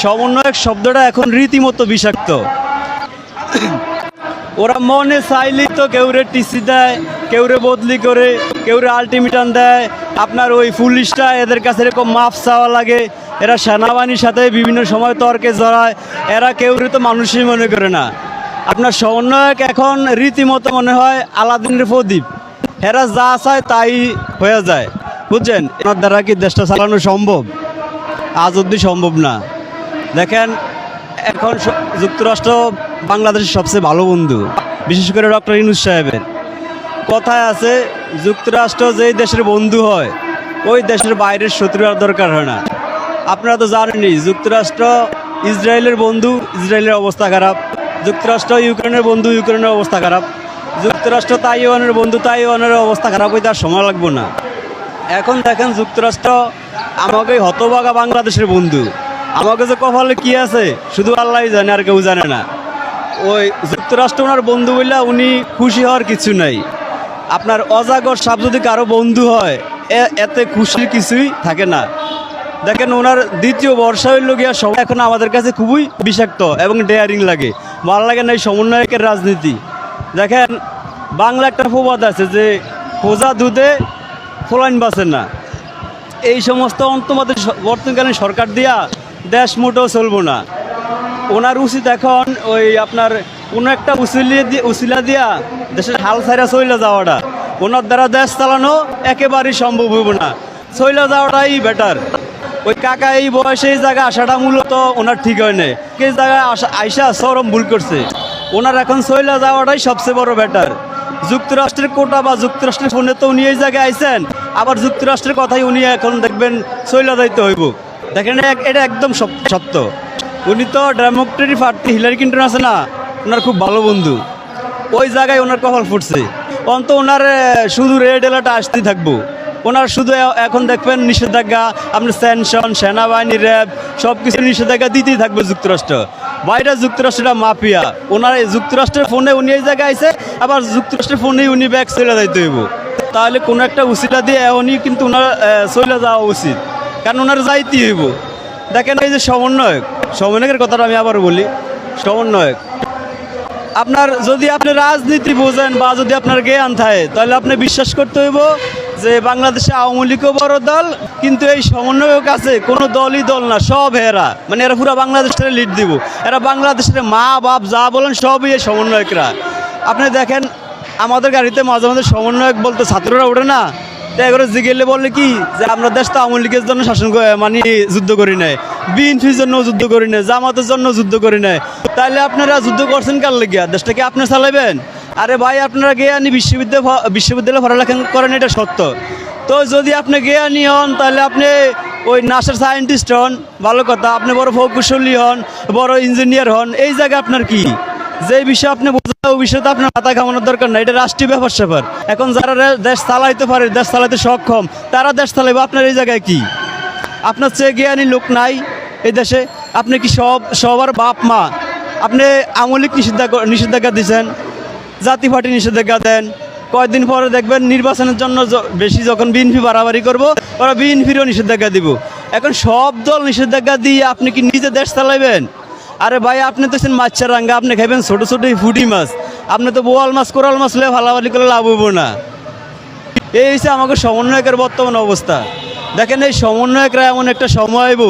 সমন্বয়ক শব্দটা এখন রীতিমতো বিষাক্ত। ওরা মনে চাইলেই তো কেউরে টিসি দেয়, কেউরে বদলি করে, কেউরে আলটিমেটাম দেয়। আপনার ওই পুলিশটা এদের কাছে এরকম মাফ চাওয়া লাগে। এরা সেনাবাহিনীর সাথে বিভিন্ন সময় তর্কে জড়ায়। এরা কেউরে তো মানুষই মনে করে না। আপনার সমন্বয়ক এখন রীতিমতো মনে হয় আলাদিনের প্রদীপ। এরা যা চায় তাই হয়ে যায়। বুঝছেন? এনার দ্বারা কি দেশটা চালানো সম্ভব? আজ অব্দি সম্ভব না। দেখেন, এখন যুক্তরাষ্ট্র বাংলাদেশের সবচেয়ে ভালো বন্ধু। বিশেষ করে ডক্টর ইনুস সাহেবের। কথায় আছে, যুক্তরাষ্ট্র যেই দেশের বন্ধু হয়, ওই দেশের বাইরের শত্রু আর দরকার হয় না। আপনারা তো জানেনই, যুক্তরাষ্ট্র ইসরায়েলের বন্ধু, ইসরায়েলের অবস্থা খারাপ। যুক্তরাষ্ট্র ইউক্রেনের বন্ধু, ইউক্রেনের অবস্থা খারাপ। যুক্তরাষ্ট্র তাইওয়ানের বন্ধু, তাইওয়ানের অবস্থা খারাপ হইতে আর সময় লাগবে না। এখন দেখেন, যুক্তরাষ্ট্র আমাকে হতভাগা বাংলাদেশের বন্ধু। আমাকে যে কপালে কি আছে? শুধু আল্লাহ জানে, আর কেউ জানে না। ওই যুক্তরাষ্ট্র ওনার বন্ধু বললে উনি খুশি হওয়ার কিছু নাই। আপনার অজাগর সাপ যদি কারও বন্ধু হয় এতে খুশির কিছুই থাকে না। দেখেন ওনার দ্বিতীয় বর্ষা হইল গিয়া সবাই এখন আমাদের কাছে খুবই বিষাক্ত এবং ডেয়ারিং লাগে। ভালো লাগে না এই সমন্বয়কের রাজনীতি। দেখেন বাংলা একটা প্রবাদ আছে যে, খোঁজা দুধে ফোলাইন বাসে না। এই সমস্ত অন্তমাদের বর্তমানকালীন সরকার দিয়া দেশ মোটেও চলবো না। ওনার উচিত এখন ওই আপনার কোনো একটা উসিলিয়ে দিয়ে উসিলা দিয়া দেশের হাল ছাইরা চইলা যাওয়াটা। ওনার দ্বারা দেশ চালানো একেবারেই সম্ভব হইব না। চইলা যাওয়াটাই বেটার ওই কাকা এই বয়সে এই জায়গায় আসাটা মূলত ওনার ঠিক হয় নাই। এই জায়গায় আসা, আইসা চরম ভুল করছে। ওনার এখন চইলা যাওয়াটাই সবচেয়ে বড় বেটার যুক্তরাষ্ট্রের কোটা বা যুক্তরাষ্ট্রের ফোনে তো উনি এই জায়গায় আইছেন। আবার যুক্তরাষ্ট্রের কথাই উনি এখন দেখবেন চইলা যাইতে হইব। দেখেন, এটা একদম সত- সত্য। উনি তো ডেমোক্রেটিক পার্টি হিলারি ক্লিন্টন আছে না? ওনার খুব ভালো বন্ধু। ওই জায়গায় ওনার কপাল ফুটছে। অন্ত ওনার শুধু রেড এলার্ট আসতেই থাকব। ওনার শুধু এখন দেখবেন নিষেধাজ্ঞা, আপনার স্যানশন সেনাবাহিনী, র্যাব সব কিছু নিষেধাজ্ঞা দিতেই থাকবে যুক্তরাষ্ট্র। বাইরে যুক্তরাষ্ট্রটা মাফিয়া। ওনার এই যুক্তরাষ্ট্রের ফোনে উনি এই জায়গায় আইসে আবার যুক্তরাষ্ট্রের ফোনেই উনি ব্যাগ চলে যাইতে হইব। তাহলে কোনো একটা উচিটা দিয়ে উনি কিন্তু ওনার চলে যাওয়া উচিত। কারণ ওনার যাইতেই হইব। দেখেন এই যে সমন্বয়ক, সমন্বয়কের কথাটা আমি আবার বলি, সমন্বয়ক। আপনার যদি আপনি রাজনীতি বোঝেন বা যদি আপনার জ্ঞান থাকে, তাহলে আপনি বিশ্বাস করতে হইব যে বাংলাদেশে আওয়ামী লীগও বড় দল, কিন্তু এই সমন্বয়ক আছে, কোনো দলই দল না, সব এরা মানে এরা পুরো বাংলাদেশের লিড দিব। এরা বাংলাদেশের মা, বাপ, যা বলেন সবই এই সমন্বয়করা। আপনি দেখেন, আমাদের গাড়িতে মাঝে মাঝে সমন্বয়ক বলতে ছাত্ররা ওঠে না। তো এগুলো জিগেলে বললে কি যে আমরা দেশ তো আওয়ামী লীগের জন্য শাসন মানে যুদ্ধ করি নাই। বিএনপির জন্য যুদ্ধ করি নাই, জামাতের জন্য যুদ্ধ করি নাই। তাহলে আপনারা যুদ্ধ করছেন কার লেগিয়া? দেশটা কি আপনি চালাবেন আরে ভাই, আপনারা জ্ঞানী বিশ্ববিদ্যালয় ভ- বিশ্ববিদ্যালয়ে পড়ালেখা করেন, এটা সত্য। তো যদি আপনি জ্ঞানী হন তাহলে আপনি ওই নাসার সায়েন্টিস্ট হন, ভালো কথা। আপনি বড় প্রকৌশলী হন, বড় ইঞ্জিনিয়ার হন। এই জায়গায় আপনার কি? যে বিষয়ে আপনি বোঝা ওই বিষয়ে আপনার মাথা ঘামানোর দরকার নাই। এটা রাষ্ট্রীয় ব্যাপার স্যাপার। এখন যারা দেশ চালাইতে পারে, দেশ চালাইতে সক্ষম, তারা দেশ চালাইবে। আপনার এই জায়গায় কি? আপনার চেয়ে জ্ঞানী লোক নাই এই দেশে। আপনি কি সব সবার বাপ মা? আপনি আমলিক নিষেধাজ্ঞা নিষেধাজ্ঞা দিচ্ছেন জাতি পার্টি নিষেধাজ্ঞা দেন। কয়েকদিন পরে দেখবেন নির্বাচনের জন্য বেশি যখন বিএনপি বাড়াবাড়ি করব, ওরা বিএনপিরও নিষেধাজ্ঞা দিব। এখন সব দল নিষেধাজ্ঞা দিয়ে আপনি কি নিজে দেশ চালাইবেন? আরে ভাই, আপনি তো ছেন মাছের রাঙ্গা, আপনি খাইবেন ছোট ছোট ফুটি মাছ। আপনি তো বোয়াল মাছ, কোরাল মাছ হলে ভালাভালি করে লাভ হইব না। এই হচ্ছে আমাকে সমন্বয়কের বর্তমান অবস্থা। দেখেন এই সমন্বয়করা এমন একটা সময় আইব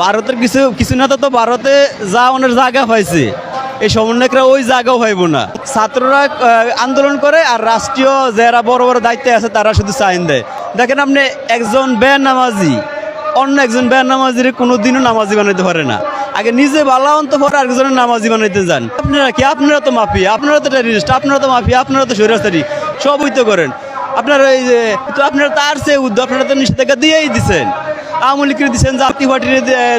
ভারতের কিছু কিছু না তো ভারতে যা ওনার জায়গা পাইছে। এই সমন্বয়করা ওই জায়গাও পাইব না। ছাত্ররা আন্দোলন করে আর রাষ্ট্রীয় যারা বড় বড় দায়িত্বে আছে, তারা শুধু সাইন দেয়। দেখেন আপনি একজন বের নামাজি অন্য একজন বের নামাজির কোনো দিনও নামাজি বানাইতে পারে না। আগে নিজে বালা অন্ত পরে আরেকজনের নামাজি বানাইতে যান। আপনারা কি? আপনারা তো মাফি, আপনারা তো টেরিস্ট আপনারা তো মাফি, আপনারা তো সৈরাস্তারি সবই তো করেন। আপনারা এই যে, তো আপনারা তার চেয়ে উদ্যোগ, আপনারা তো নিষেধাজ্ঞা দিয়েই দিছেন। আওয়ামী লীগের দিচ্ছেন জাতি পার্টির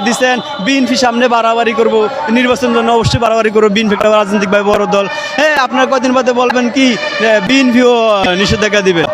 দিচ্ছেন বিএনপি সামনে বাড়াবাড়ি করব, নির্বাচন জন্য অবশ্যই বাড়াবাড়ি করব, বিএনপি রাজনৈতিকভাবে বড় দল। হ্যাঁ আপনারা কদিন বাদে বলবেন কি বিএনপিও নিষেধাজ্ঞা দিবেন